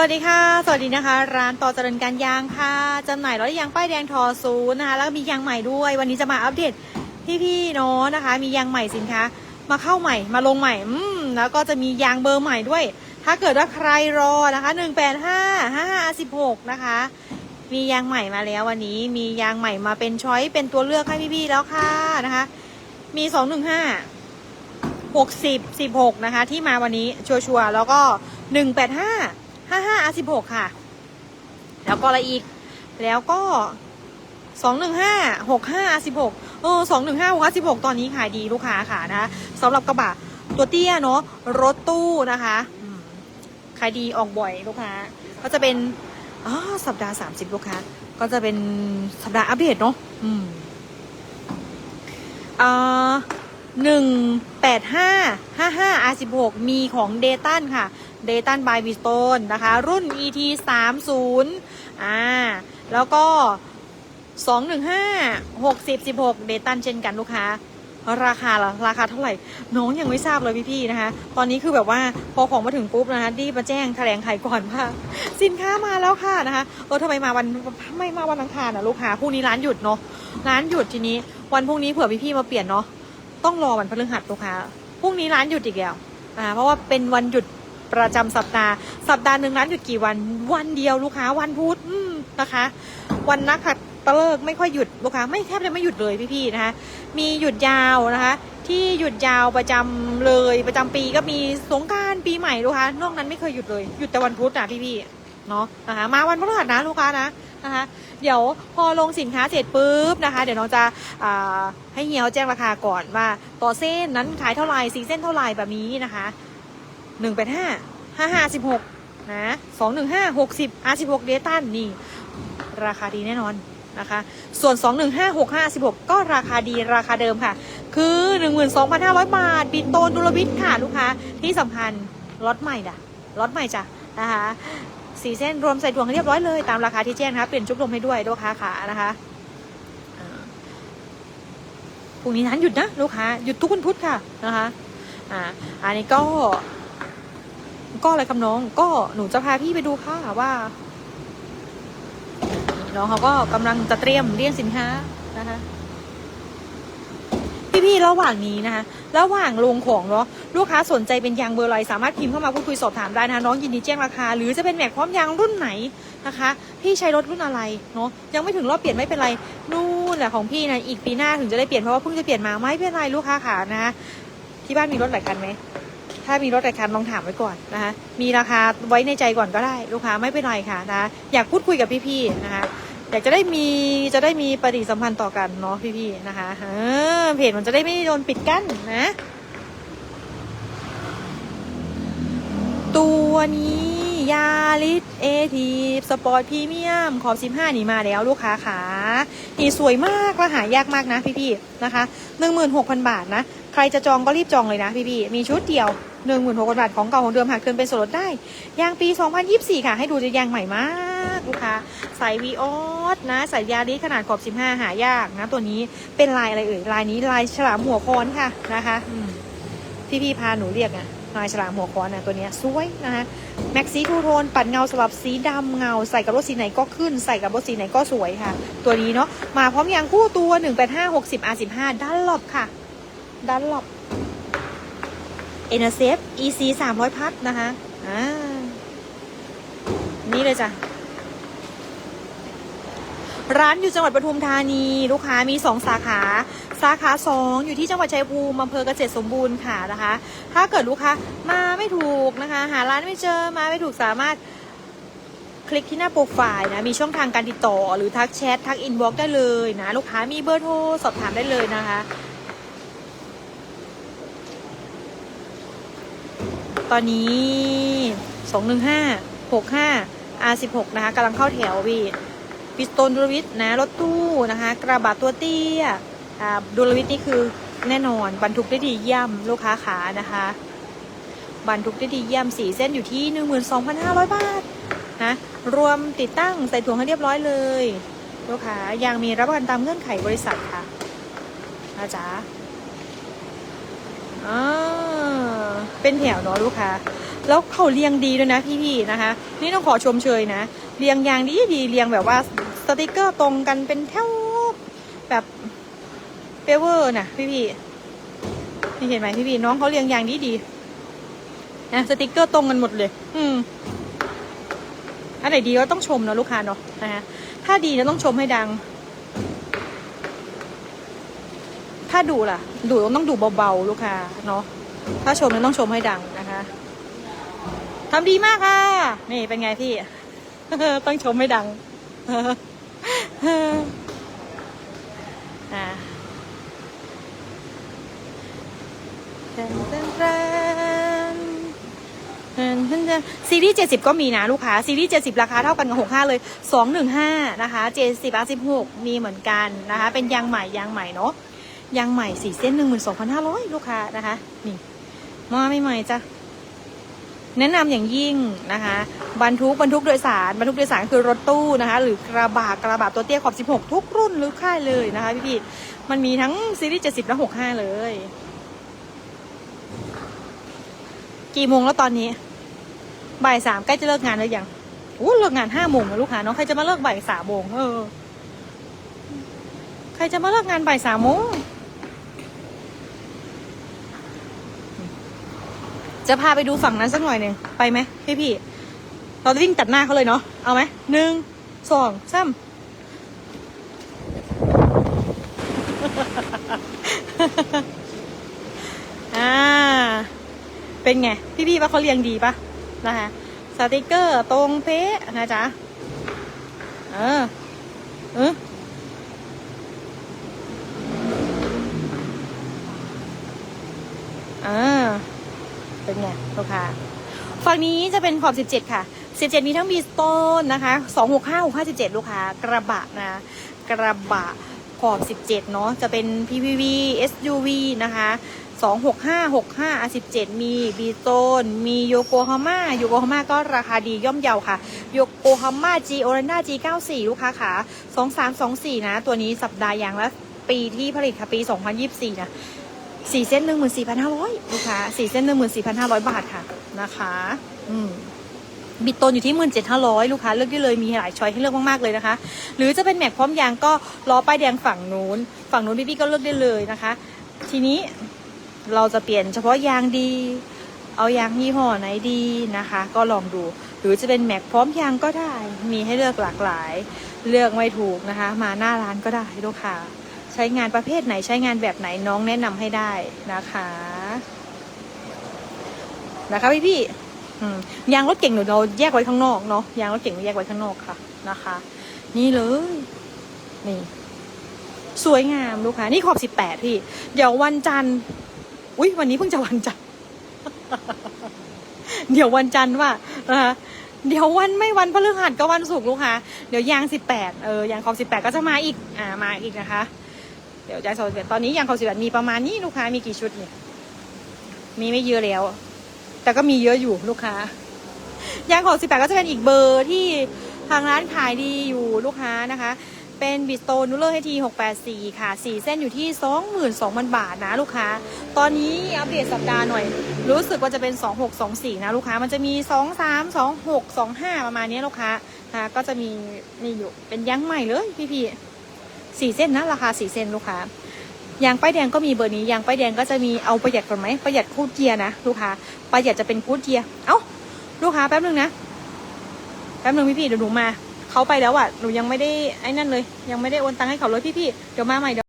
วัสดีค่ะ สวัสดีนะคะ ร้านต่อเจริญการยางค่ะจำหน่ายรถยางป้ายแดงทอซูนนะคะแล้วก็มียางใหม่ด้วย วันนี้จะมาอัปเดตพี่ๆเนาะนะคะ มียางใหม่สินค้า มาเข้าใหม่มาลงใหม่อืมแล้วก็จะมียางเบอร์ใหม่ด้วย ถ้าเกิดว่าใครรอนะคะหนึ่งแปดห้าห้าสิบหกนะคะ มียางใหม่มาแล้ววันนี้มียางใหม่มาเป็นช้อยเป็นตัวเลือกให้พี่ๆแล้วค่ะนะคะ มีสองหนึ่งห้าหกสิบสิบหกนะคะ ที่มาวันนี้ชัวร์ๆแล้วก็หนึ่งแปดห้า ห้าห้าอาสิบหกค่ะ แล้วก็อะไรอีก แล้วก็สองหนึ่งห้าหกห้าสิบหกเออสองหนึ่งห้าหกห้าสิบหกตอนนี้ขายดีลูกค้าค่ะนะสำหรับกระบะตัวเตี้ยเนาะรถตู้นะคะขายดีออกบ่อยลูกค้า ก็จะเป็นอ๋อสัปดาห์สามสิบลูกค้า ก็จะเป็นสัปดาห์อัปเดตเนาะอืมอ่าหนึ่งแปดห้าห้าห้า R สิบหกมีของเดตันค่ะ เดตันบายวิสโตนนะคะ รุ่น ET สามศูนย์อ่าแล้วก็สองหนึ่งห้าหกสิบสิบหกเดตันเช่นกันลูกค้า ราคาล่ะราคาเท่าไหร่ น้องยังไม่ทราบเลยพี่ๆนะคะ ตอนนี้คือแบบว่าพอของมาถึงปุ๊บนะคะรีบมาแจ้งแถลงไขก่อนว่าสินค้ามาแล้วค่ะนะคะเออทำไมมาวันไม่มาวันอังคารอะลูกค้าพรุ่งนี้ร้านหยุดเนาะร้านหยุดทีนี้ วันพรุ่งนี้เผื่อพี่ๆมาเปลี่ยนเนาะต้องรอวันพฤหัสลูกค้าพรุ่งนี้ร้านหยุดอีกแล้วอ่าเพราะว่าเป็นวันหยุด ประจำสัปดาห์ สัปดาห์หนึ่งร้านหยุดกี่วัน วันเดียวลูกค้า วันพุธนะคะ วันนักขัดตะเลิกไม่ค่อยหยุดลูกค้าไม่แทบจะไม่หยุดเลยพี่ๆนะคะ มีหยุดยาวนะคะ ที่หยุดยาวประจำเลยประจำปีก็มีสงการปีใหม่ลูกค้านอกนั้นไม่เคยหยุดเลยหยุดแต่วันพุธอะพี่ๆเนาะนะคะมาวันพฤหัสนะลูกค้านะนะคะเดี๋ยวพอลงสินค้าเสร็จปุ๊บนะคะ เดี๋ยวน้องจะให้เฮียเขาแจ้งราคาก่อนว่าต่อเส้นนั้นขายเท่าไหร่สีเส้นเท่าไหร่แบบนี้นะคะ หนึ่งแปดห้าห้าห้าสิบหกนะสองหนึ่งห้าหกสิบอาสิบหกเดตันนี่ ราคาดีแน่นอนนะคะ ส่วนสองหนึ่งห้าหกห้าสิบหกก็ราคาดีราคาเดิมค่ะ คือหนึ่งหมื่นสองพันห้าร้อยบาทปิดโตนดุลวิทย์ค่ะ ลูกค้า ที่สำคัญรถใหม่ด่ะรถใหม่จ้ะนะคะสีเส้นรวมใส่ถ่วงเรียบร้อยเลย ตามราคาที่แจ้งนะคะเปลี่ยนชุบลมให้ด้วยลูกค้าขานะคะพรุ่งนี้ร้านหยุดนะ ลูกค้า หยุดทุกวันพุธค่ะนะคะอ่าอันนี้ก็ ก็อะไรคำน้อง ก็หนูจะพาพี่ไปดูค่ะว่า น้องเขาก็กำลังจะเตรียมเรียงสินค้านะคะพี่ๆระหว่างนี้นะคะระหว่างลงของเนาะลูกค้าสนใจเป็นยางเบอร์อะไรสามารถพิมพ์เข้ามาพูดคุยสอบถามได้นะคะน้องยินดีแจ้งราคา หรือจะเป็นแม็กพร้อมยางรุ่นไหนนะคะ พี่ใช้รถรุ่นอะไรเนาะยังไม่ถึงรอบเปลี่ยนไม่เป็นไรนู่นแหละของพี่นะอีกปีหน้าถึงจะได้เปลี่ยนเพราะว่าเพิ่งจะเปลี่ยนมาไม่เป็นไรลูกค้าขานะคะที่บ้านมีรถหลายคันไหม ถ้ามีรถหลาคันลองถามไว้ก่อนนะคะ มีราคาไว้ในใจก่อนก็ได้ ลูกค้าไม่เป็นไรค่ะนะ อยากพูดคุยกับพี่ๆนะคะ อยากจะได้มีจะได้มีปฏิสัมพันธ์ต่อกันเนาะพี่ๆนะคะเออเพจมันจะได้ไม่โดนปิดกั้นนะ ตัวนี้ยาลิสเอทีสปอร์ตพรีเมียม ขอบ15 นี่มาแล้วลูกค้าขานี่สวยมากและหายากมากนะพี่ๆนะคะ 16,000 บาทนะ ใครจะจองก็รีบจองเลยนะพี่ๆมีชุดเดียว 16,000บาทของเก่าของเดิมหากเกินเป็นส่วนลดได้ ยางปี 2024 ค่ะ ให้ดูจะยางใหม่มากลูกค้าใส่วีออสนะใส่ยาลิขนาดขอบ 15 หายากนะตัวนี้เป็นลายอะไรเอ่ยลายนี้ลายฉลามหัวค้อนค่ะนะคะอืมพี่ๆพาหนูเรียกอะลายฉลามหัวค้อนนะตัวนี้สวยนะคะแม็กซีทูโทน ปัดเงาสลับสีดำเงา ใส่กับรถสีไหนก็ขึ้น ใส่กับรถสีไหนก็สวยค่ะ ตัวนี้เนาะมาพร้อมยางคู่ตัว 185 60 R15 ด้านหลบค่ะ ด้านหลบเอเนเซฟ EC 300พัทนะคะอ่านี่เลยจ้ะ ร้านอยู่จังหวัดปทุมธานี ลูกค้ามีสองสาขา สาขาสองอยู่ที่จังหวัดชัยภูมิอำเภอเกษตรสมบูรณ์ค่ะนะคะ ถ้าเกิดลูกค้ามาไม่ถูกนะคะ หาร้านไม่เจอมาไม่ถูกสามารถคลิกที่หน้าโปรไฟล์นะ มีช่องทางการติดต่อหรือทักแชททักอินบ็อกได้เลยนะ ลูกค้ามีเบอร์โทรสอบถามได้เลยนะคะ ตอนนี้สองหนึ่งห้าหกห้า R สิบหกนะคะกำลังเข้าแถวพี่ปิสโตนดูลวิทนะรถตู้นะคะ กระบะตัวเตี้ยอ่าดูลวิทนี่คือแน่นอนบรรทุกได้ดีเยี่ยมลูกค้าขานะคะบรรทุกได้ดีเยี่ยมสี่เส้นอยู่ที่หนึ่งหมื่นสองพันห้าร้อยบาทนะรวมติดตั้งใส่ถุงให้เรียบร้อยเลยลูกค้ายังมีรับประกันตามเงื่อนไขบริษัทค่ะนะจ๊ะอ่า เป็นแถวเนาะลูกค้า แล้วเขาเรียงดีด้วยนะพี่ๆนะคะ นี่ต้องขอชมเชยนะ เรียงยางดีดีเรียงแบบว่าสติกเกอร์ตรงกันเป็นแถวแบบเปเวอร์นะพี่ๆนี่เห็นไหมพี่ๆน้องเขาเรียงยางดีดีนะสติกเกอร์ตรงกันหมดเลย อืมอันไหนดีก็ต้องชมเนาะลูกค้าเนาะนะคะถ้าดีจะต้องชมให้ดัง ถ้าดูล่ะ ดูต้องดูเบาๆลูกค้าเนาะ ถ้าชมเนี่ยต้องชมให้ดังนะคะทำดีมากค่ะ นี่เป็นไงพี่ ต้องชมให้ดังอ่าแทนแทนแทนแทนแทนซีรีส์70ก็มีนะลูกค้า ซีรีส์70ราคาเท่ากันกับ65เลย215นะคะ70 R16 มีเหมือนกันนะคะ เป็นยางใหม่ยางใหม่เนาะยางใหม่สี่เส้น12,500ลูกค้านะคะ นี่ มาใหม่ๆจ้ะแนะนำอย่างยิ่งนะคะ บรรทุกบรรทุกโดยสารบรรทุกโดยสารคือรถตู้นะคะ หรือกระบะกระบะตัวเตี้ยขอบ 16 ทุกรุ่นหรือค่ายเลยนะคะพี่พี่มันมีทั้งซีรีส์ 70 และ 65 เลย กี่โมงแล้วตอนนี้ บ่ายสามใกล้จะเลิกงานแล้วยังโอ้เลิกงานห้าโมงแล้วลูกค้าเนาะใครจะมาเลิกบ่ายสามโมงเออ ใครจะมาเลิกงานบ่ายสามโมง จะพาไปดูฝั่งนั้นสักหน่อยหนึ่งไปไหมพี่พี่ เราจะวิ่งตัดหน้าเขาเลยเนาะ เอาไหม หนึ่ง สองสามอ่า เป็นไง พี่พี่ว่าเขาเรียงดีปะนะคะสติกเกอร์ตรงเป๊ะนะจ๊ะ เออ เอออ่า เป็นไงลูกค้าฝั่งนี้จะเป็นขอบ 17 ค่ะ 17 มีทั้งบีสโตนนะคะ 265 657 ลูกค้ากระบะนะ กระบะขอบ 17 เนาะจะเป็น PPV SUV นะคะ265 65 17 มีบีโตน มีโยโกฮาม่าโยโกฮาม่าก็ราคาดีย่อมเยาค่ะ โยโกฮาม่า G o r a n d a G94 ลูกค้าขา2324 นะ ตัวนี้สัปดาห์ยางและปีที่ผลิตค่ะ ปี 2024 นะ สี่เส้นหนึ่งหมื่นสี่พันห้าร้อยลูกค้าสี่เส้นหนึ่งหมื่นสี่พันห้าร้อยบาทค่ะนะคะ อืมบิดโตนอยู่ที่หมื่นเจ็ดห้าร้อยลูกค้าเลือกได้เลยมีหลายช้อยให้เลือกมากๆเลยนะคะ หรือจะเป็นแม็กพร้อมยางก็ล้อป้ายแดงฝั่งนู้น ฝั่งนู้นพี่ๆก็เลือกได้เลยนะคะ ทีนี้เราจะเปลี่ยนเฉพาะยางดี เอายางยี่ห้อไหนดีนะคะ ก็ลองดู หรือจะเป็นแม็กพร้อมยางก็ได้ มีให้เลือกหลากหลาย เลือกไม่ถูกนะคะ มาหน้าร้านก็ได้ลูกค้า ใช้งานประเภทไหนใช้งานแบบไหนน้องแนะนำให้ได้นะคะนะคะพี่พี่ยางรถเก่งหนูเราแยกไว้ข้างนอกเนาะยางรถเก่งเราแยกไว้ข้างนอกค่ะนะคะ นี่เลยนี่ สวยงามลูกค้านี่ขอบสิบแปดพี่ เดี๋ยววันจันทร์อุ้ยวันนี้เพิ่งจะวันจันทร์เดี๋ยววันจันทร์ว่านะคะเดี๋ยววันไม่วันพฤหัสก็วันศุกร์ลูกค้าเดี๋ยวยางสิบแปดเออยางขอบสิบแปดก็จะมาอีก อ่ามาอีกนะคะ เดี๋ยวยางขอบสิบแปดตอนนี้ยางขอสิบแปดมีประมาณนี้ลูกค้ามีกี่ชุดเนี่ย มีไม่เยอะแล้ว แต่ก็มีเยอะอยู่ลูกค้ายางขอบสิบแปดก็จะเป็นอีกเบอร์ที่ทางร้านขายดีอยู่ลูกค้านะคะ เป็นบิสโตนูเลอร์ให้ทีหกแปดสี่ค่ะสี่เส้นอยู่ที่สองหมื่นสองพันบาทนะลูกค้า ตอนนี้อัปเดตสัปดาห์หน่อย รู้สึกว่าจะเป็นสองหกสองสี่นะลูกค้า มันจะมีสองสามสองหกสองห้าประมาณนี้ลูกค้าค่ะก็จะมีนี่อยู่เป็นยางใหม่เลยพี่พี่ๆ สี่เส้นนะราคาสี่เส้นลูกค้ายางป้ายแดงก็มีเบอร์นี้ยางป้ายแดงก็จะมีเอาประหยัดก่อนไหมประหยัดคูดเกียร์นะลูกค้าประหยัดจะเป็นคูดเกียร์เอ้าลูกค้าแป๊บนึงนะแป๊บนึงพี่พี่เดี๋ยวหนูมาเขาไปแล้วอะหนูยังไม่ได้ไอ้นั่นเลย ยังไม่ได้โอนตังค์ให้เขาเลยพี่พี่เดี๋ยวมาใหม่เดี๋ยว